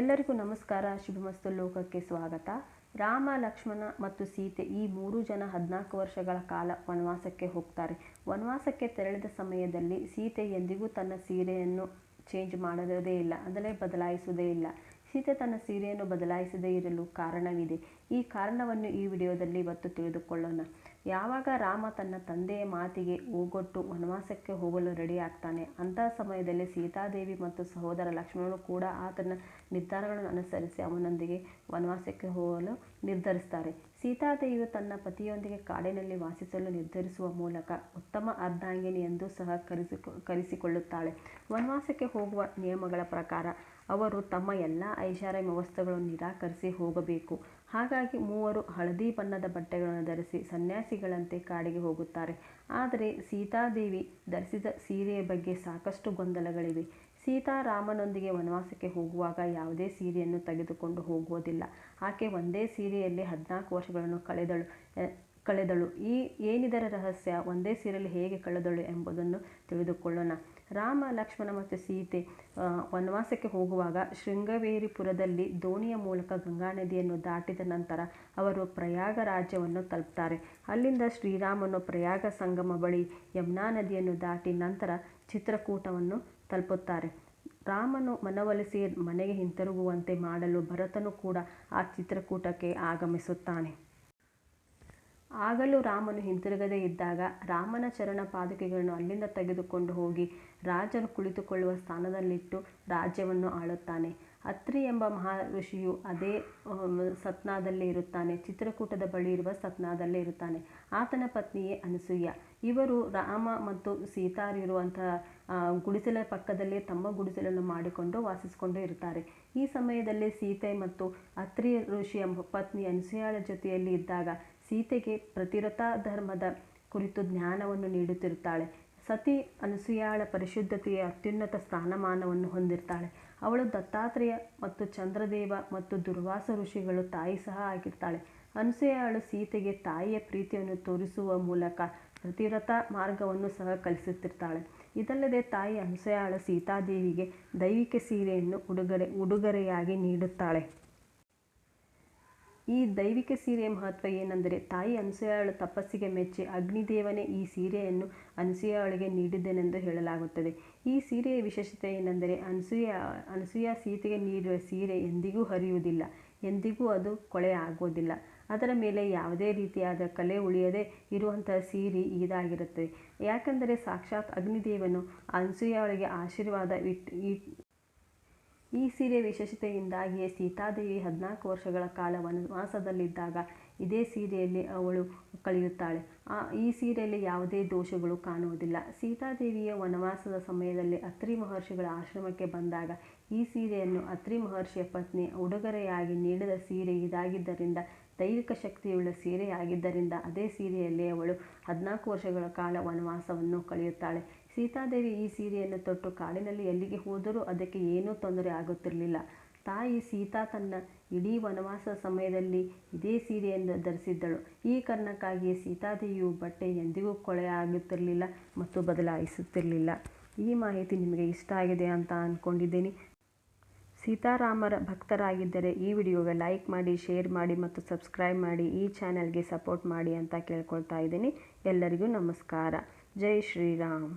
ಎಲ್ಲರಿಗೂ ನಮಸ್ಕಾರ. ಶುಭಮಸ್ತು ಲೋಕಕ್ಕೆ ಸ್ವಾಗತ. ರಾಮ, ಲಕ್ಷ್ಮಣ ಮತ್ತು ಸೀತೆ ಈ ಮೂರು ಜನ ಹದಿನಾಲ್ಕು ವರ್ಷಗಳ ಕಾಲ ವನವಾಸಕ್ಕೆ ಹೋಗ್ತಾರೆ. ವನವಾಸಕ್ಕೆ ತೆರಳಿದ ಸಮಯದಲ್ಲಿ ಸೀತೆ ಎಂದಿಗೂ ತನ್ನ ಸೀರೆಯನ್ನು ಚೇಂಜ್ ಮಾಡೋದೇ ಇಲ್ಲ ಅಂದರೆ ಬದಲಾಯಿಸುವುದೇ ಇಲ್ಲ. ಸೀತೆ ತನ್ನ ಸೀರೆಯನ್ನು ಬದಲಾಯಿಸದೇ ಇರಲು ಕಾರಣವಿದೆ. ಈ ಕಾರಣವನ್ನು ಈ ವಿಡಿಯೋದಲ್ಲಿ ಇವತ್ತು ತಿಳಿದುಕೊಳ್ಳೋಣ. ಯಾವಾಗ ರಾಮ ತನ್ನ ತಂದೆಯ ಮಾತಿಗೆ ಓಗೊಟ್ಟು ವನವಾಸಕ್ಕೆ ಹೋಗಲು ರೆಡಿ ಆಗ್ತಾನೆ, ಅಂತಹ ಸಮಯದಲ್ಲಿ ಸೀತಾದೇವಿ ಮತ್ತು ಸಹೋದರ ಲಕ್ಷ್ಮಣನು ಕೂಡ ಆತನ ನಿರ್ಧಾರಗಳನ್ನು ಅನುಸರಿಸಿ ಅವನೊಂದಿಗೆ ವನವಾಸಕ್ಕೆ ಹೋಗಲು ನಿರ್ಧರಿಸ್ತಾರೆ. ಸೀತಾದೇವಿಯು ತನ್ನ ಪತಿಯೊಂದಿಗೆ ಕಾಡಿನಲ್ಲಿ ವಾಸಿಸಲು ನಿರ್ಧರಿಸುವ ಮೂಲಕ ಉತ್ತಮ ಅರ್ಧಾಂಗಿನಿ ಎಂದು ಸಹ ಕರೆಸಿಕೊ, ಕರೆಸಿಕೊಳ್ಳುತ್ತಾಳೆ. ವನವಾಸಕ್ಕೆ ಹೋಗುವ ನಿಯಮಗಳ ಪ್ರಕಾರ ಅವರು ತಮ್ಮ ಎಲ್ಲ ಐಷಾರಾಮಿ ವಸ್ತುಗಳನ್ನು ನಿರಾಕರಿಸಿ ಹೋಗಬೇಕು. ಹಾಗಾಗಿ ಮೂವರು ಹಳದಿ ಬಣ್ಣದ ಬಟ್ಟೆಗಳನ್ನು ಧರಿಸಿ ಸನ್ಯಾಸಿಗಳಂತೆ ಕಾಡಿಗೆ ಹೋಗುತ್ತಾರೆ. ಆದರೆ ಸೀತಾದೇವಿ ಧರಿಸಿದ ಸೀರೆಯ ಬಗ್ಗೆ ಸಾಕಷ್ಟು ಗೊಂದಲಗಳಿವೆ. ಸೀತಾರಾಮನೊಂದಿಗೆ ವನವಾಸಕ್ಕೆ ಹೋಗುವಾಗ ಯಾವುದೇ ಸೀರೆಯನ್ನು ತೆಗೆದುಕೊಂಡು ಹೋಗುವುದಿಲ್ಲ. ಆಕೆ ಒಂದೇ ಸೀರೆಯಲ್ಲಿ ಹದಿನಾಲ್ಕು ವರ್ಷಗಳನ್ನು ಕಳೆದಳು. ಕಳೆದಳು. ಈ ಏನಿದರ ರಹಸ್ಯ? ಒಂದೇ ಸೀರೆಯಲ್ಲಿ ಹೇಗೆ ಕಳೆದಳು ಎಂಬುದನ್ನು ತಿಳಿದುಕೊಳ್ಳೋಣ. ರಾಮ, ಲಕ್ಷ್ಮಣ ಮತ್ತು ಸೀತೆ ವನವಾಸಕ್ಕೆ ಹೋಗುವಾಗ ಶೃಂಗವೇರಿಪುರದಲ್ಲಿ ದೋಣಿಯ ಮೂಲಕ ಗಂಗಾ ನದಿಯನ್ನು ದಾಟಿದ ನಂತರ ಅವರು ಪ್ರಯಾಗ ರಾಜ್ಯವನ್ನು ತಲುಪ್ತಾರೆ. ಅಲ್ಲಿಂದ ಶ್ರೀರಾಮನು ಪ್ರಯಾಗ ಸಂಗಮ ಬಳಿ ಯಮುನಾ ನದಿಯನ್ನು ದಾಟಿ ನಂತರ ಚಿತ್ರಕೂಟವನ್ನು ತಲುಪುತ್ತಾರೆ. ರಾಮನು ಮನವೊಲಿಸಿ ಮನೆಗೆ ಹಿಂತಿರುಗುವಂತೆ ಮಾಡಲು ಭರತನು ಕೂಡ ಆ ಚಿತ್ರಕೂಟಕ್ಕೆ ಆಗಮಿಸುತ್ತಾನೆ. ಆಗಲೂ ರಾಮನು ಹಿಂತಿರುಗದೇ ಇದ್ದಾಗ ರಾಮನ ಚರಣ ಪಾದುಕೆಗಳನ್ನು ಅಲ್ಲಿಂದ ತೆಗೆದುಕೊಂಡು ಹೋಗಿ ರಾಜನು ಕುಳಿತುಕೊಳ್ಳುವ ಸ್ಥಾನದಲ್ಲಿಟ್ಟು ರಾಜ್ಯವನ್ನು ಆಳುತ್ತಾನೆ. ಅತ್ರಿ ಎಂಬ ಮಹಾ ಋಷಿಯು ಅದೇ ಸತ್ನಾದಲ್ಲೇ ಇರುತ್ತಾನೆ. ಚಿತ್ರಕೂಟದ ಬಳಿ ಇರುವ ಸತ್ನಾದಲ್ಲೇ ಇರುತ್ತಾನೆ. ಆತನ ಪತ್ನಿಯೇ ಅನಸೂಯ. ಇವರು ರಾಮ ಮತ್ತು ಸೀತಾರಿರುವಂತಹ ಗುಡಿಸಲ ಪಕ್ಕದಲ್ಲಿ ತಮ್ಮ ಗುಡಿಸಲನ್ನು ಮಾಡಿಕೊಂಡು ವಾಸಿಸಿಕೊಂಡು ಇರುತ್ತಾರೆ. ಈ ಸಮಯದಲ್ಲಿ ಸೀತೆ ಮತ್ತು ಅತ್ರಿ ಎಂಬ ಪತ್ನಿ ಅನಸೂಯಳ ಜೊತೆಯಲ್ಲಿ ಇದ್ದಾಗ ಸೀತೆಗೆ ಪ್ರತಿರಥ ಧರ್ಮದ ಕುರಿತು ಜ್ಞಾನವನ್ನು ನೀಡುತ್ತಿರುತ್ತಾಳೆ. ಸತಿ ಅನಸೂಯಾಳ ಪರಿಶುದ್ಧತೆಯ ಅತ್ಯುನ್ನತ ಸ್ಥಾನಮಾನವನ್ನು ಹೊಂದಿರ್ತಾಳೆ. ಅವಳು ದತ್ತಾತ್ರೇಯ ಮತ್ತು ಚಂದ್ರದೇವ ಮತ್ತು ದುರ್ವಾಸ ಋಷಿಗಳು ತಾಯಿ ಸಹ ಆಗಿರ್ತಾಳೆ. ಅನಸೂಯಾಳು ಸೀತೆಗೆ ತಾಯಿಯ ಪ್ರೀತಿಯನ್ನು ತೋರಿಸುವ ಮೂಲಕ ಪ್ರತಿವ್ರತ ಮಾರ್ಗವನ್ನು ಸಹ ಕಲಿಸುತ್ತಿರ್ತಾಳೆ. ಇದಲ್ಲದೆ ತಾಯಿ ಅನಸೂಯಾಳ ಸೀತಾದೇವಿಗೆ ದೈವಿಕ ಸೀರೆಯನ್ನು ಉಡುಗೊರೆ, ಉಡುಗೊರೆಯಾಗಿ ನೀಡುತ್ತಾಳೆ. ಈ ದೈವಿಕ ಸೀರೆಯ ಮಹತ್ವ ಏನೆಂದರೆ, ತಾಯಿ ಅನಸೂಯಾಳು ತಪಸ್ಸಿಗೆ ಮೆಚ್ಚಿ ಅಗ್ನಿದೇವನೇ ಈ ಸೀರೆಯನ್ನು ಅನಸೂಯಾಳಿಗೆ ನೀಡಿದ್ದೇನೆಂದು ಹೇಳಲಾಗುತ್ತದೆ. ಈ ಸೀರೆಯ ವಿಶೇಷತೆ ಏನೆಂದರೆ ಅನಸೂಯ ಅನಸೂಯ ಸೀತೆಗೆ ನೀಡುವ ಸೀರೆ ಎಂದಿಗೂ ಹರಿಯುವುದಿಲ್ಲ, ಎಂದಿಗೂ ಅದು ಕೊಳೆ ಆಗುವುದಿಲ್ಲ ಅದರ ಮೇಲೆ ಯಾವುದೇ ರೀತಿಯಾದ ಕಲೆ ಉಳಿಯದೆ ಇರುವಂತಹ ಸೀರೆ ಇದಾಗಿರುತ್ತದೆ. ಯಾಕೆಂದರೆ, ಸಾಕ್ಷಾತ್ ಅಗ್ನಿದೇವನು ಅನಸೂಯಾಳಿಗೆ ಆಶೀರ್ವಾದ ಇಟ್ ಈ ಸೀರೆ ವಿಶೇಷತೆಯಿಂದಾಗಿಯೇ ಸೀತಾದೇವಿ ಹದಿನಾಲ್ಕು ವರ್ಷಗಳ ಕಾಲ ವನವಾಸದಲ್ಲಿದ್ದಾಗ ಇದೇ ಸೀರೆಯಲ್ಲಿ ಅವಳು ಕಳೆಯುತ್ತಾಳೆ. ಆ, ಈ ಸೀರೆಯಲ್ಲಿ ಯಾವುದೇ ದೋಷಗಳು ಕಾಣುವುದಿಲ್ಲ. ಸೀತಾದೇವಿಯ ವನವಾಸದ ಸಮಯದಲ್ಲಿ ಅತ್ರಿ ಮಹರ್ಷಿಗಳ ಆಶ್ರಮಕ್ಕೆ ಬಂದಾಗ ಈ ಸೀರೆಯನ್ನು ಅತ್ರಿ ಮಹರ್ಷಿಯ ಪತ್ನಿ ಉಡುಗೊರೆಯಾಗಿ ನೀಡಿದ ಸೀರೆ ಇದಾಗಿದ್ದರಿಂದ ದೈವಿಕ ಶಕ್ತಿಯುಳ್ಳ ಸೀರೆಯಾಗಿದ್ದರಿಂದ ಅದೇ ಸೀರೆಯಲ್ಲಿ ಅವಳು ಹದಿನಾಲ್ಕು ವರ್ಷಗಳ ಕಾಲ ವನವಾಸವನ್ನು ಕಳೆಯುತ್ತಾಳೆ. ಸೀತಾದೇವಿ ಈ ಸೀರೆಯನ್ನು ತೊಟ್ಟು ಕಾಡಿನಲ್ಲಿ ಎಲ್ಲಿಗೆ ಹೋದರೂ ಅದಕ್ಕೆ ಏನೂ ತೊಂದರೆ ಆಗುತ್ತಿರಲಿಲ್ಲ. ತಾಯಿ ಸೀತಾ ತನ್ನ ಇಡೀ ವನವಾಸ ಸಮಯದಲ್ಲಿ ಇದೇ ಸೀರೆಯನ್ನು ಧರಿಸಿದ್ದಳು. ಈ ಕಾರಣಕ್ಕಾಗಿಯೇ ಸೀತಾದೇವಿಯು ಬಟ್ಟೆ ಎಂದಿಗೂ ಕೊಳೆ ಆಗುತ್ತಿರಲಿಲ್ಲ ಮತ್ತು ಬದಲಾಯಿಸುತ್ತಿರಲಿಲ್ಲ. ಈ ಮಾಹಿತಿ ನಿಮಗೆ ಇಷ್ಟ ಆಗಿದೆ ಅಂತ ಅಂದ್ಕೊಂಡಿದ್ದೀನಿ ಸೀತಾರಾಮರ ಭಕ್ತರಾಗಿದ್ದರೆ ಈ ವಿಡಿಯೋಗೆ ಲೈಕ್ ಮಾಡಿ, ಶೇರ್ ಮಾಡಿ ಮತ್ತು ಸಬ್ಸ್ಕ್ರೈಬ್ ಮಾಡಿ, ಈ ಚಾನಲ್ಗೆ ಸಪೋರ್ಟ್ ಮಾಡಿ ಅಂತ ಕೇಳ್ಕೊಳ್ತಾ ಇದ್ದೀನಿ. ಎಲ್ಲರಿಗೂ ನಮಸ್ಕಾರ. ಜೈ ಶ್ರೀರಾಮ್.